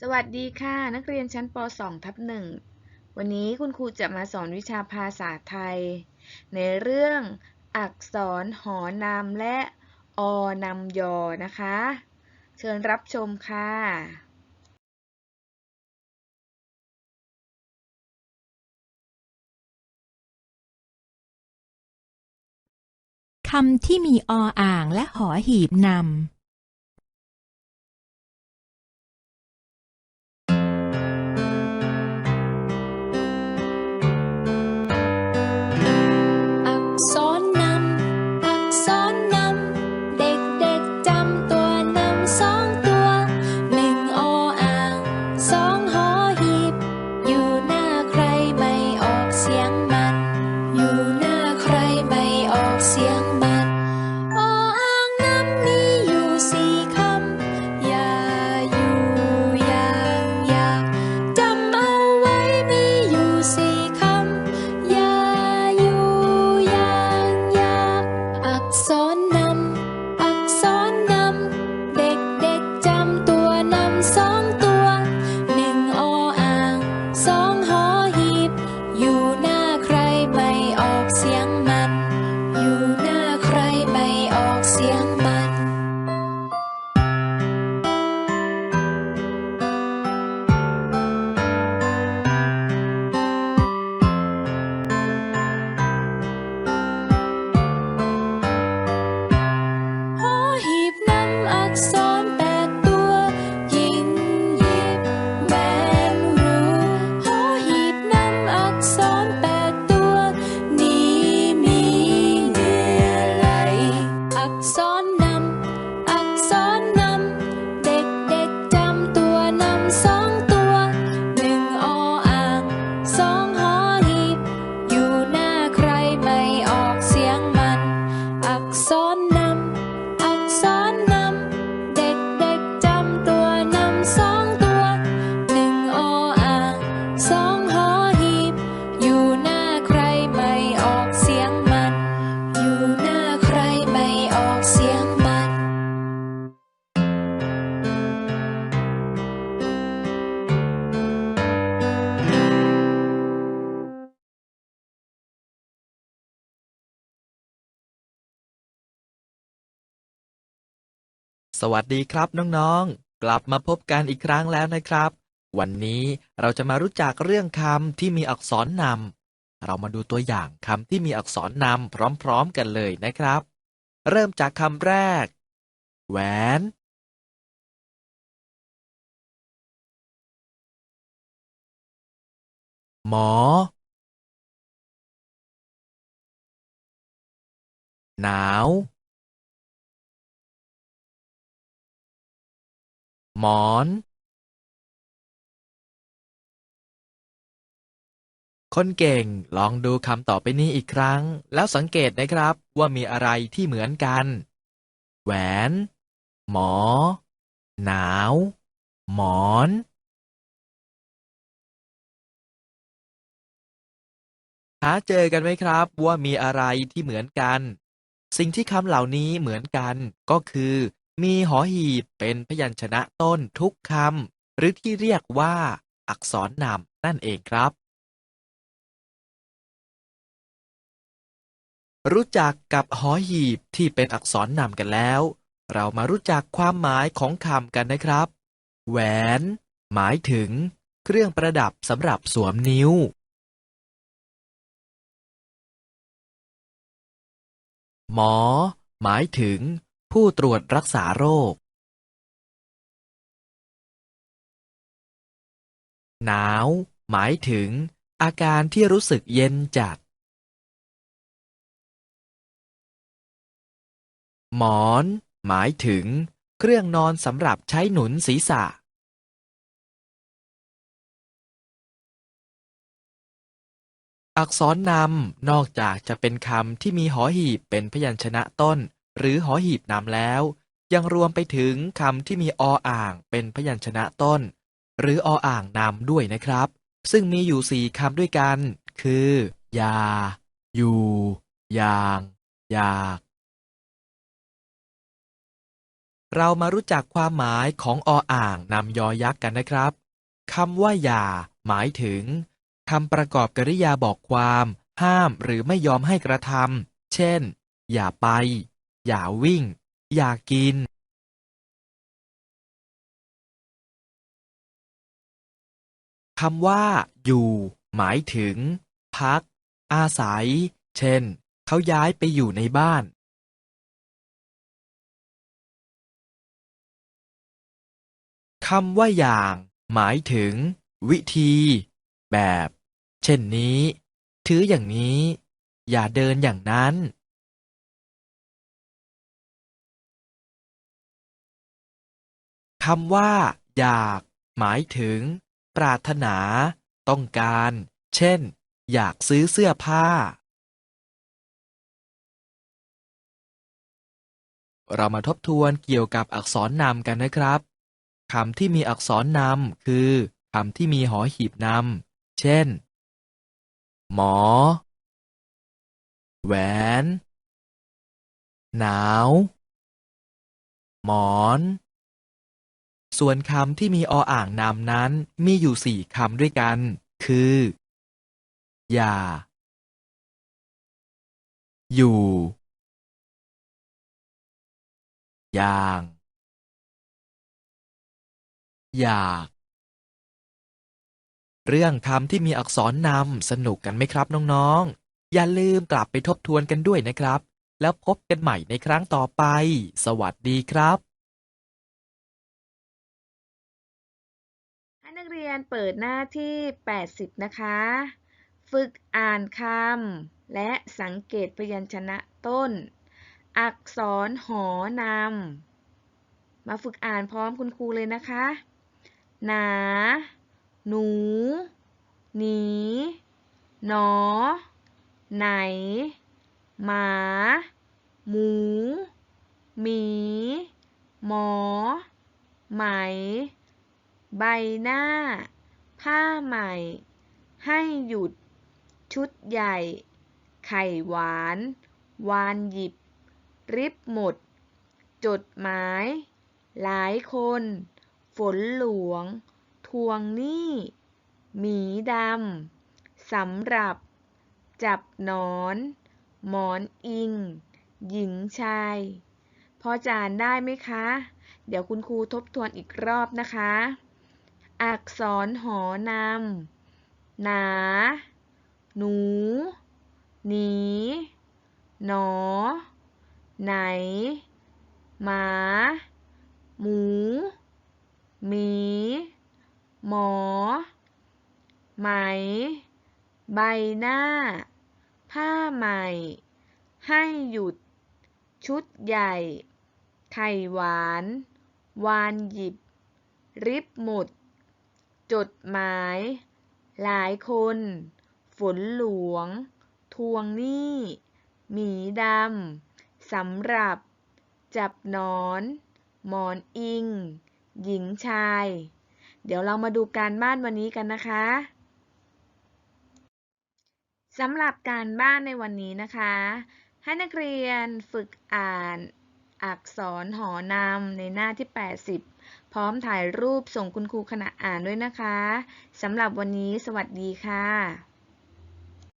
สวัสดีค่ะ นักเรียนชั้นป .2 ทับหนึ่งวันนี้คุณครูจะมาสอนวิชาภาษาไทย ในเรื่องอักษรหอนำและอนำยอนะคะ เชิญรับชมค่ะคำที่มีออ่างและหอหีบนำ สวัสดีครับน้องๆ กลับมาพบกันอีกครั้งแล้วนะครับ วันนี้เราจะมารู้จักเรื่องคำที่มีอักษรนำ เรามาดูตัวอย่างคำที่มีอักษรนำพร้อมๆกันเลยนะครับ เริ่มจากคำแรก แหวน หมอ หนาว หมอนคนเก่งลองดูคำต่อไปนี้อีกครั้ง แล้วสังเกตนะครับว่ามีอะไรที่เหมือนกัน แหวน หมอ หนาว หมอน หาเจอกันไหมครับว่ามีอะไรที่เหมือนกัน สิ่งที่คำเหล่านี้เหมือนกันก็คือ มีหอหีบเป็นพยัญชนะต้นทุกคำหรือที่เรียกว่า อักษรนำนั่นเองครับ รู้จักกับหอหีบที่เป็นอักษรนำกันแล้ว เรามารู้จักความหมายของคำกันนะครับ แหวน หมายถึง เครื่องประดับสำหรับสวมนิ้วหมอ หมายถึง ผู้ตรวจรักษาโรค หนาว หมายถึง อาการที่รู้สึกเย็นจัด หมอน หมายถึง เครื่องนอนสำหรับใช้หนุนศีรษะ อักษรนำนอกจากจะเป็นคำที่มีหอหีบเป็นพยัญชนะต้น หรือหอหีบนำแล้ว ยังรวมไปถึงคำที่มีออ่างเป็นพยัญชนะต้น หรือออ่างนำด้วยนะครับ ซึ่งมีอยู่สี่คำด้วยกัน คือ ยา อยู่ ยาง อยาก เรามารู้จักความหมายของออ่างนำยอยักษ์กันนะครับคำว่าอย่า หมายถึงคำประกอบกริยาบอกความ ห้ามหรือไม่ยอมให้กระทำเช่น อย่าไป อย่าวิ่ง อย่ากินคำว่า อยู่ หมายถึง พัก อาศัย เช่น เขาย้ายไปอยู่ในบ้านคำว่าอย่าง หมายถึง วิธี แบบ เช่นนี้ ถืออย่างนี้ อย่าเดินอย่างนั้น คำว่า อยาก หมายถึง ปรารถนา ต้องการ เช่น อยากซื้อเสื้อผ้า เรามาทบทวนเกี่ยวกับอักษรนำกันนะครับคำที่มีอักษรนำคือคำที่มีหอหีบนำเช่น หมอ แหวน หนาว หมอน ส่วนคำที่มีออ่างนำนั้นมีอยู่สี่คำด้วยกัน คือ อย่า อยู่ อย่าง อยาก เรื่องคำที่มีอักษรนำสนุกกันไหมครับน้องๆ อย่าลืมกลับไปทบทวนกันด้วยนะครับ แล้วพบกันใหม่ในครั้งต่อไป สวัสดีครับ ยนเปิดหน้าที่ 80 นะคะ ฝึกอ่านคำและสังเกตพยัญชนะต้น อักษรหอนำมาฝึกอ่านพร้อมคุณครูเลยนะคะ หนา หนู หนี หนอ ไหน หมา หมู หมี หมอ ไหม ใบหน้า ผ้าใหม่ ให้หยุด ชุดใหญ่ ไข่หวาน วานหยิบ ริบหมด จดหมาย หลายคน ฝนหลวง ทวงหนี้ หมีดำ สำหรับ จับนอน หมอนอิง หญิงชาย พอจานได้ไหมคะ เดี๋ยวคุณครูทบทวนอีกรอบนะคะ อักษรหอนำ หนา หนู หนี หนอ ไหน หมา หมู หมี หมอ ไหม ใบหน้า ผ้าใหม่ ให้หยุด ชุดใหญ่ ไข่หวาน วานหยิบ ริบหมด จดหมาย หลายคน ฝนหลวง ทวงหนี้ หมีดำ สำหรับ จับนอน หมอนอิง หญิงชาย เดี๋ยวเรามาดูการบ้านวันนี้กันนะคะสำหรับการบ้านในวันนี้นะคะ ให้นักเรียนฝึกอ่าน อักษรหอนำในหน้าที่ 80 พร้อมถ่ายรูปส่งคุณครูขณะอ่านด้วยนะคะสำหรับวันนี้สวัสดีค่ะ